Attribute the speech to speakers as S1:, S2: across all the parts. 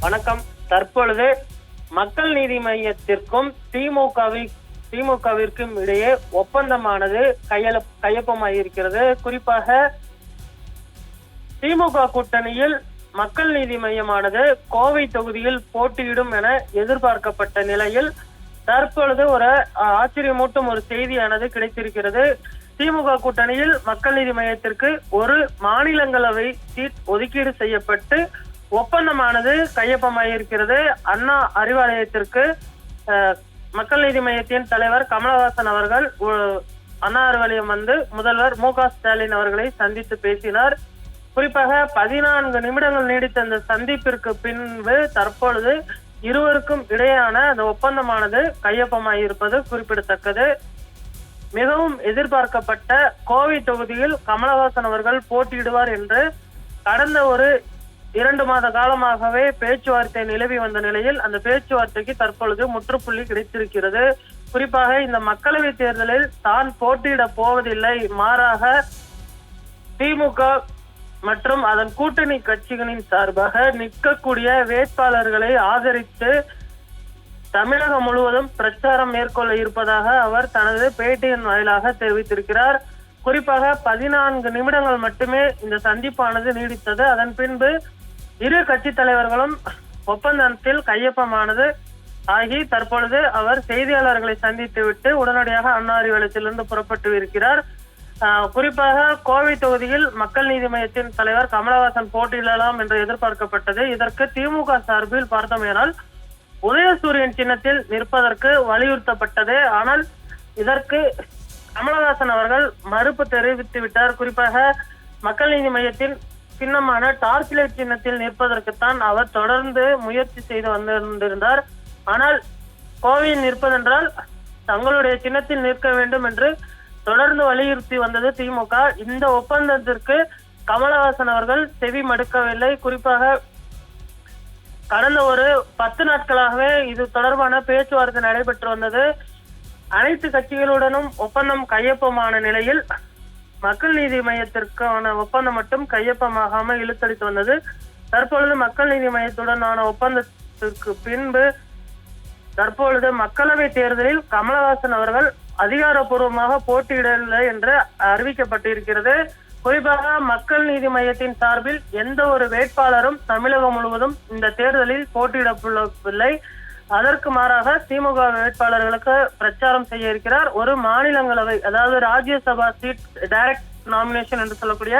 S1: வணக்கம். தற்பொழுது மக்கள் நீதி மையத்திற்கும் திமுகவி திமுகவிற்கும் இடையே ஒப்பந்தமானது கையெழு கையொப்பமாகியிருக்கிறது குறிப்பாக திமுக கூட்டணியில் மக்கள் நீதி மையமானது கோவை தொகுதியில் போட்டியிடும் என எதிர்பார்க்கப்பட்ட நிலையில் தற்பொழுது ஒரு அஹ், ஆச்சரியமூட்டும் ஒரு செய்தியானது கிடைத்திருக்கிறது. திமுக கூட்டணியில் மக்கள் நீதி மையத்திற்கு ஒரு மாநிலங்களவை சீட் ஒதுக்கீடு செய்யப்பட்டு ஒப்பந்தமானது கையொப்பமாகியிருக்கிறது அண்ணா அறிவாலயத்திற்கு அஹ், மக்கள் நீதி மையத்தின் தலைவர் கமலஹாசன் அவர்கள் அண்ணா அறிவாலயம் வந்து முதல்வர் மு க ஸ்டாலின் அவர்களை சந்தித்து பேசினார். குறிப்பாக பதினான்கு நிமிடங்கள் நீடித்த அந்த சந்திப்பிற்கு பின்பு தற்பொழுது இருவருக்கும் இடையேயான அந்த ஒப்பந்தமானது கையொப்பமாகியிருப்பது குறிப்பிடத்தக்கது. மிகவும் எதிர்பார்க்கப்பட்ட கோவை தொகுதியில் கமலஹாசன் அவர்கள் போட்டியிடுவார் என்று கடந்த ஒரு இரண்டு மாத காலமாகவே பேச்சுவார்த்தை நிலவி வந்த நிலையில் அந்த பேச்சுவார்த்தைக்கு தற்பொழுது முற்றுப்புள்ளி கிடைத்திருக்கிறது. குறிப்பாக இந்த மக்களவை தேர்தலில் தான் போட்டியிட போவதில்லை. மாறாக திமுக மற்றும் அதன் கூட்டணி கட்சிகளின் சார்பாக நிற்கக்கூடிய வேட்பாளர்களை ஆதரித்து தமிழகம் முழுவதும் பிரச்சாரம் மேற்கொள்ள இருப்பதாக அவர் தனது பேட்டியின் வாயிலாக தெரிவித்திருக்கிறார். குறிப்பாக பதினான்கு நிமிடங்கள் மட்டுமே இந்த சந்திப்பானது நீடித்தது. அதன் பின்பு இரு கட்சி தலைவர்களும் ஒப்பந்தத்தில் கையொப்பமானது ஆகி தற்பொழுது அவர் செய்தியாளர்களை சந்தித்துவிட்டு உடனடியாக அண்ணா அறிவாலயத்திலிருந்து புறப்பட்டு இருக்கிறார். குறிப்பாக கோவை தொகுதியில் மக்கள் நீதி மையத்தின் தலைவர் கமலஹாசன் போட்டியிடலாம் என்று எதிர்பார்க்கப்பட்டது. இதற்கு திமுக சார்பில் பார்த்தோமேனால் உதயசூரியன் சின்னத்தில் நிற்பதற்கு வலியுறுத்தப்பட்டது. ஆனால் இதற்கு கமலஹாசன் அவர்கள் மறுப்பு தெரிவித்து விட்டார் குறிப்பாக மக்கள் நீதி மையத்தின் சின்னமான டார்ச் லைட் சின்னத்தில் நிற்பதற்குத்தான் அவர் தொடர்ந்து முயற்சி செய்து வந்திருந்தார் ஆனால் கோவையில் நிற்பதென்றால் தங்களுடைய சின்னத்தில் நிற்க வேண்டும் என்று தொடர்ந்து வலியுறுத்தி வந்தது திமுக. இந்த ஒப்பந்தத்திற்கு கமலஹாசன் அவர்கள் செவி மடுக்கவில்லை. குறிப்பாக கடந்த ஒரு பத்து நாட்களாகவே இது தொடர்பான பேச்சுவார்த்தை நடைபெற்று வந்தது. அனைத்து கட்சிகளுடனும் ஒப்பந்தம் கையொப்பமான நிலையில் மக்கள் நீதி மையத்திற்கான ஒப்பந்தம் மட்டும் கையொப்பமாகாமல் இழுத்தடித்து வந்தது. தற்பொழுது மக்கள் நீதி மையத்துடனான ஒப்பந்தத்திற்கு பின்பு தற்பொழுது மக்களவை தேர்தலில் கமலஹாசன் அவர்கள் அதிகாரப்பூர்வமாக போட்டியிடவில்லை என்று அறிவிக்கப்பட்டிருக்கிறது. குறிப்பாக மக்கள் நீதி மையத்தின் சார்பில் எந்த ஒரு வேட்பாளரும் தமிழகம் முழுவதும் இந்த தேர்தலில் போட்டியிடவில்லை அதற்கு மாறாக திமுக வேட்பாளர்களுக்கு பிரச்சாரம் செய்ய இருக்கிறார். ஒரு மாநிலங்களவை அதாவது ராஜ்யசபா சீட் டைரக்ட் நாமினேஷன் என்று சொல்லக்கூடிய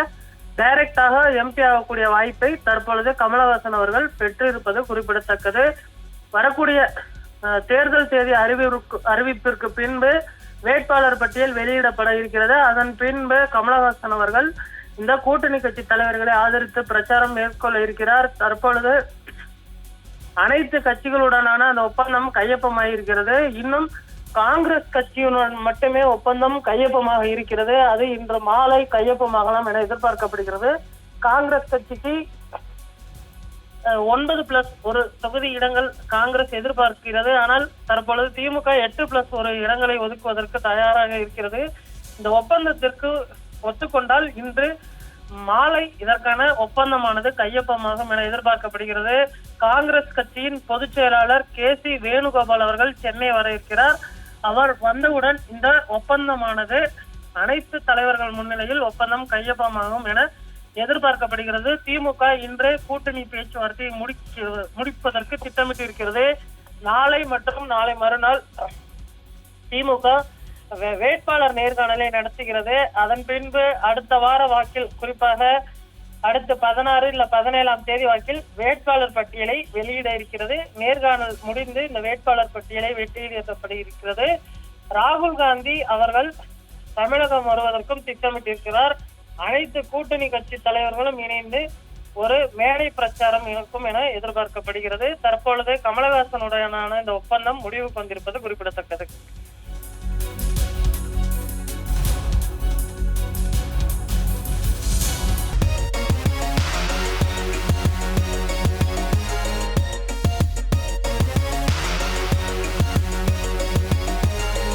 S1: டைரக்டாக எம்பி ஆகக்கூடிய வாய்ப்பை தற்பொழுது கமலஹாசன் அவர்கள் பெற்றிருப்பது குறிப்பிடத்தக்கது. வரக்கூடிய தேர்தல் தேதி அறிவிப்பு அறிவிப்பிற்கு பின்பு வேட்பாளர் பட்டியல் வெளியிடப்பட இருக்கிறது. அதன் பின்பு கமலஹாசன் அவர்கள் இந்த கூட்டணி கட்சி தலைவர்களை ஆதரித்து பிரச்சாரம் மேற்கொள்ள இருக்கிறார். தற்பொழுது அனைத்து கட்சிகளுடனான அந்த ஒப்பந்தம் கையொப்பமாயிருக்கிறது. இன்னும் காங்கிரஸ் கட்சியுடன் மட்டுமே ஒப்பந்தம் கையொப்பமாக இருக்கிறது. அது இன்று மாலை கையொப்பமாகலாம் என எதிர்பார்க்கப்படுகிறது. காங்கிரஸ் கட்சிக்கு அஹ், ஒன்பது பிளஸ் ஒரு தொகுதி இடங்கள் காங்கிரஸ் எதிர்பார்க்கிறது. ஆனால் தற்பொழுது திமுக எட்டு பிளஸ் ஒரு இடங்களை ஒதுக்குவதற்கு தயாராக இருக்கிறது. இந்த ஒப்பந்தத்திற்கு ஒத்துக்கொண்டால் இன்று மாலை. இதற்கான ஒப்பந்தமானது கையொப்பமாகும் என எதிர்பார்க்கப்படுகிறது. காங்கிரஸ் கட்சியின் பொதுச் செயலாளர் கே சி வேணுகோபால் அவர்கள் சென்னை வர இருக்கிறார். அவர் வந்தவுடன் இந்த ஒப்பந்தமானது அனைத்து தலைவர்கள் முன்னிலையில் ஒப்பந்தம் கையொப்பமாகும் என எதிர்பார்க்கப்படுகிறது. திமுக இன்றே கூட்டணி பேச்சுவார்த்தையை முடிச்சு முடிப்பதற்கு திட்டமிட்டு இருக்கிறது நாளை மற்றும் நாளை மறுநாள் திமுக வேட்பாளர் நேர்காணலை நடத்துகிறது. அதன் பின்பு அடுத்த வார வாக்கில் குறிப்பாக அடுத்த பதினாறு இல்ல பதினேழாம் தேதி வாக்கில் வேட்பாளர் பட்டியலை வெளியிட இருக்கிறது. நேர்காணல் முடிந்து இந்த வேட்பாளர் பட்டியலை வெளியிடப்பட இருக்கிறது. ராகுல் காந்தி அவர்கள் தமிழகம் வருவதற்கும் திட்டமிட்டிருக்கிறார். அனைத்து கூட்டணி கட்சி தலைவர்களும் இணைந்து ஒரு மேடை பிரச்சாரம் இருக்கும் என எதிர்பார்க்கப்படுகிறது. தற்பொழுது கமலஹாசனுடனான இந்த ஒப்பந்தம் முடிவுக்கு வந்திருப்பது குறிப்பிடத்தக்கது.